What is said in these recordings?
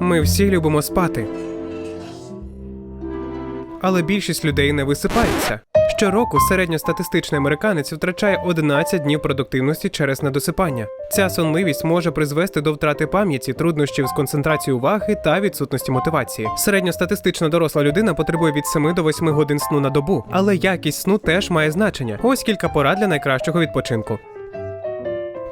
Ми всі любимо спати. Але більшість людей не висипається. Щороку середньостатистичний американець втрачає 11 днів продуктивності через недосипання. Ця сонливість може призвести до втрати пам'яті, труднощів з концентрацією уваги та відсутності мотивації. Середньостатистична доросла людина потребує від 7 до 8 годин сну на добу, але якість сну теж має значення. Ось кілька порад для найкращого відпочинку.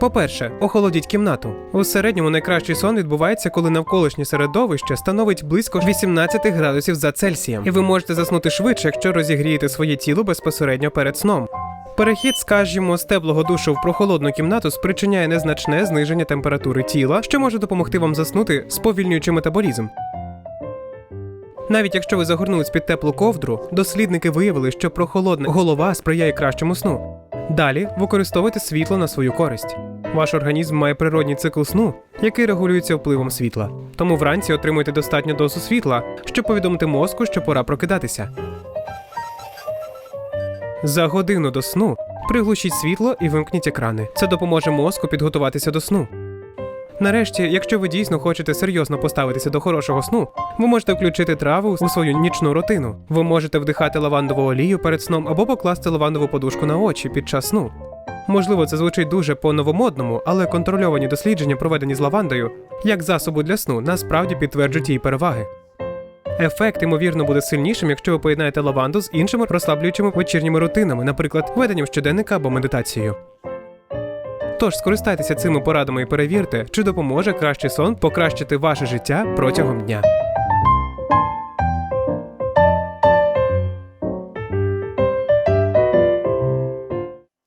По-перше, охолодіть кімнату. У середньому найкращий сон відбувається, коли навколишнє середовище становить близько 18 градусів за Цельсієм, і ви можете заснути швидше, якщо розігрієте своє тіло безпосередньо перед сном. Перехід, скажімо, з теплого душу в прохолодну кімнату спричиняє незначне зниження температури тіла, що може допомогти вам заснути, сповільнюючи метаболізм. Навіть якщо ви загорнулись під теплу ковдру, дослідники виявили, що прохолодна голова сприяє кращому сну. Далі використовуйте світло на свою користь. Ваш організм має природній цикл сну, який регулюється впливом світла. Тому вранці отримуйте достатню дозу світла, щоб повідомити мозку, що пора прокидатися. За годину до сну приглушіть світло і вимкніть екрани. Це допоможе мозку підготуватися до сну. Нарешті, якщо ви дійсно хочете серйозно поставитися до хорошого сну, ви можете включити траву у свою нічну рутину. Ви можете вдихати лавандову олію перед сном або покласти лавандову подушку на очі під час сну. Можливо, це звучить дуже по-новомодному, але контрольовані дослідження, проведені з лавандою, як засобу для сну, насправді підтверджують її переваги. Ефект, ймовірно, буде сильнішим, якщо ви поєднаєте лаванду з іншими розслаблюючими вечірніми рутинами, наприклад, веденням щоденника або медитацією. Тож скористайтеся цими порадами і перевірте, чи допоможе кращий сон покращити ваше життя протягом дня.